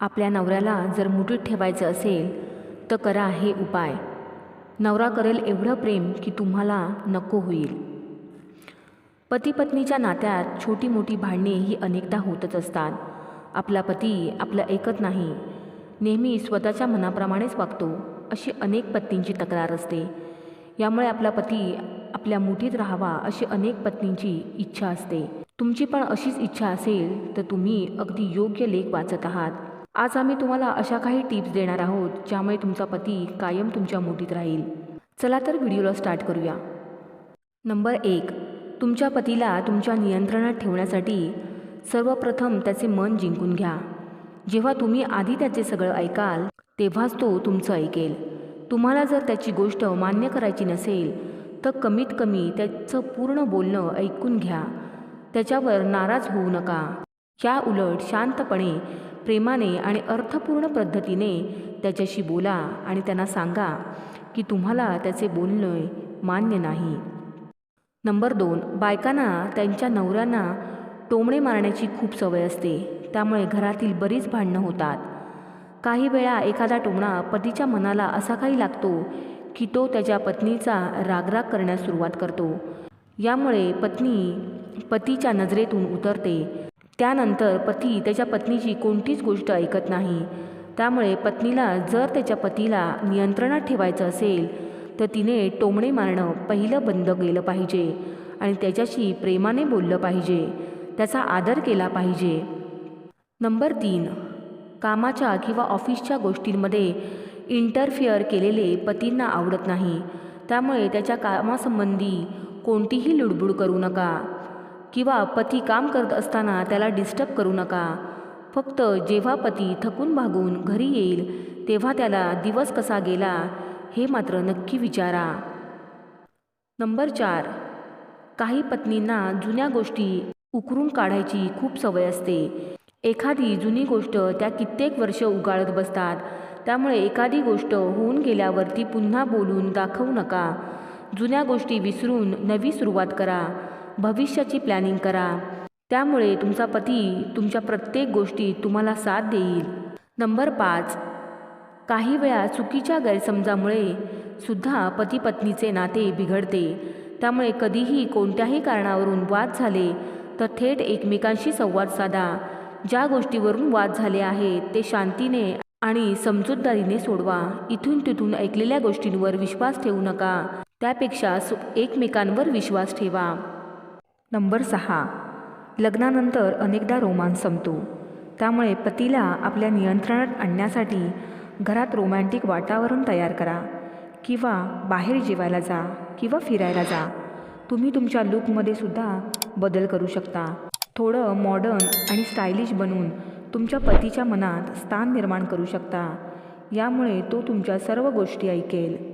आपल्या नवऱ्याला जर मुठीत ठेवायचं असेल तर करा हे उपाय. नवरा करेल एवढं प्रेम की तुम्हाला नको होईल. पती पत्नीच्या नात्यात छोटी मोठी भांडणे ही अनेकदा होतच असतात. आपला पती आपलं ऐकत नाही. नेहमी स्वतःच्या मनाप्रमाणेच वागतो अशी अनेक पत्नींची तक्रार असते. यामुळे आपला पती आपल्या मुठीत राहावा अशी अनेक पत्नींची इच्छा असते. तुमची पण अशीच इच्छा असेल तर तुम्ही अगदी योग्य लेख वाचत आहात. आज आम्ही तुम्हाला अशा काही टिप्स देणार आहोत ज्यामुळे तुमचा पती कायम तुमच्या मुठीत राहील. चला तर व्हिडिओला स्टार्ट करूया. नंबर एक तुमच्या पतीला तुमच्या नियंत्रणात ठेवण्यासाठी सर्वप्रथम त्याचे मन जिंकून घ्या. जेव्हा तुम्ही आधी त्याचे सगळं ऐकाल तेव्हाच तो तुमचं ऐकेल. तुम्हाला जर त्याची गोष्ट मान्य करायची नसेल तर कमीत कमी त्याचं पूर्ण बोलणं ऐकून घ्या. त्याच्यावर नाराज होऊ नका. या उलट शांतपणे प्रेमाने आणि अर्थपूर्ण पद्धतीने त्याच्याशी बोला आणि त्यांना सांगा की तुम्हाला त्याचे बोलणे मान्य नाही. नंबर दोन बायकांना त्यांच्या नवऱ्यांना टोमणे मारण्याची खूप सवय असते. त्यामुळे घरातील बरीच भांडणं होतात. काही वेळा एखादा टोमणा पतीच्या मनाला असा काही लागतो की तो त्याच्या पत्नीचा रागराग करण्यास सुरुवात करतो. यामुळे पत्नी पतीच्या नजरेतून उतरते. त्यानंतर पती त्याच्या पत्नीची कोणतीच गोष्ट ऐकत नाही. त्यामुळे पत्नीला जर त्याच्या पतीला नियंत्रणात ठेवायचं असेल तर तिने टोमणे मारणं पहिलं बंद केलं पाहिजे आणि त्याच्याशी प्रेमाने बोललं पाहिजे. त्याचा आदर केला पाहिजे. नंबर तीन. कामाच्या किंवा ऑफिसच्या गोष्टींमध्ये इंटरफिअर केलेले पतींना आवडत नाही. त्यामुळे त्याच्या कामासंबंधी कोणतीही लुडबुड करू नका. किंवा पती काम करत असताना त्याला डिस्टर्ब करू नका. फक्त जेव्हा पती थकून भागून घरी येईल तेव्हा त्याला दिवस कसा गेला हे मात्र नक्की विचारा. नंबर चार. काही पत्नींना जुन्या गोष्टी उकरून काढायची खूप सवय असते. एखादी जुनी गोष्ट त्या कित्येक वर्ष उगाळत बसतात. त्यामुळे एखादी गोष्ट होऊन गेल्यावर ती पुन्हा बोलून दाखवू नका. जुन्या गोष्टी विसरून नवी सुरुवात करा. भविष्याची प्लॅनिंग करा. त्यामुळे तुमचा पती तुमच्या प्रत्येक गोष्टीत तुम्हाला साथ देईल. नंबर पाच. काही वेळा चुकीच्या गैरसमजामुळे सुद्धा पती पत्नीचे नाते बिघडते. त्यामुळे कधीही कोणत्याही कारणावरून वाद झाले तर थेट एकमेकांशी संवाद साधा. ज्या गोष्टीवरून वाद झाले आहेत ते शांतीने आणि समजूतदारीने सोडवा. इथून तिथून ऐकलेल्या गोष्टींवर विश्वास ठेवू नका. त्यापेक्षा सु एकमेकांवर विश्वास ठेवा. नंबर सहा. लग्नानंतर अनेकदा रोमांस संपतो. त्यामुळे पतीला आपल्या नियंत्रणात आणण्यासाठी घरात रोमॅन्टिक वातावरण तयार करा किंवा बाहेर जेवायला जा किंवा फिरायला जा. तुम्ही तुमच्या लुकमध्ये सुद्धा बदल करू शकता. थोडं मॉडर्न आणि स्टायलिश बनवून तुमच्या पतीच्या मनात स्थान निर्माण करू शकता. यामुळे तो तुमच्या सर्व गोष्टी ऐकेल.